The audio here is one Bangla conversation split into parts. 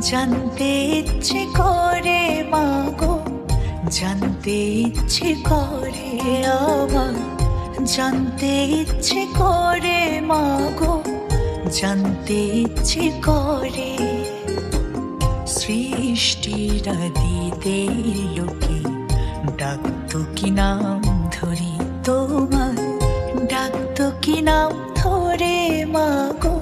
জানতে ইচ্ছে করে, মাগো, জানতে ইচ্ছে করে আমার, জানতে ইচ্ছে করে, মাগো, জানতে ইচ্ছে করে। সৃষ্টির দিতে লোকে ডাকতো কি নাম ধরি তোমার ডাকতো কি নাম ধরে, মাগো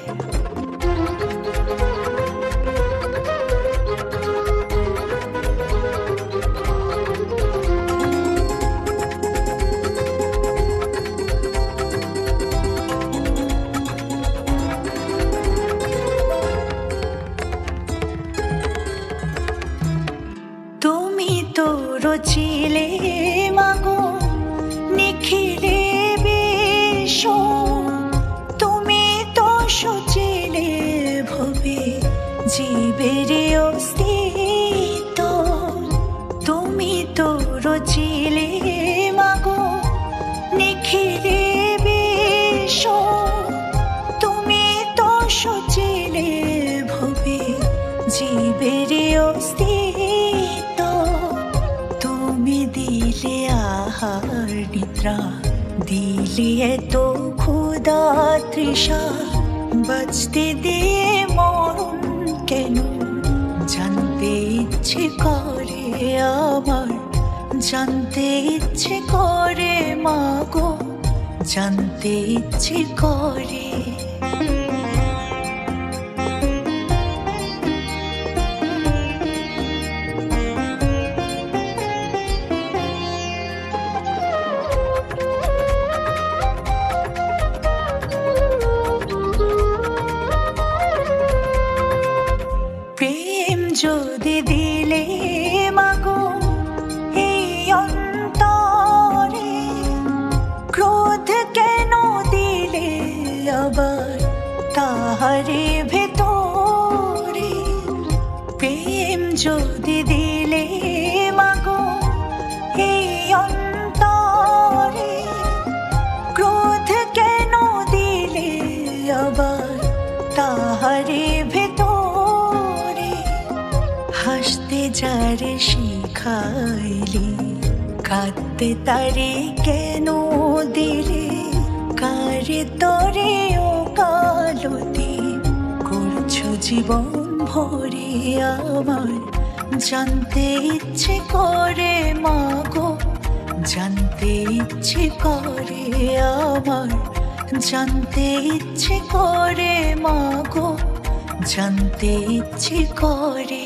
তো রচিলে মাগো, নিখিলে বেশ, তুমি তো সচিলে ভবে জীবের অস্তিত্ব। তুমি তো রচিলে মাগো, নিখিলে বেশ, তুমি তো সচিলে ভবে জীবের অস্তিত্ব দিলে আহার নিদ্রা, দিলে এত ক্ষুদা তৃষা। বাঁচতে দিয়ে মরণ কেন? জানতে ইচ্ছে করে আমার, জানতে ইচ্ছে করে মাগো জানতে ইচ্ছে করে দিলে মাগো এই অন্তরে ক্রোধ কেন দিলে আবার তাহারে ভেতরে? প্রেম যদি দিলে শিখাইলি কাঁদতে তারে কেন দিলে কারে তরে ও কালতি করছ জীবন ভরে আমার জানতে ইচ্ছে করে মাগো জানতে ইচ্ছে করে আমার জানতে ইচ্ছে করে মাগো জানতে ইচ্ছে করে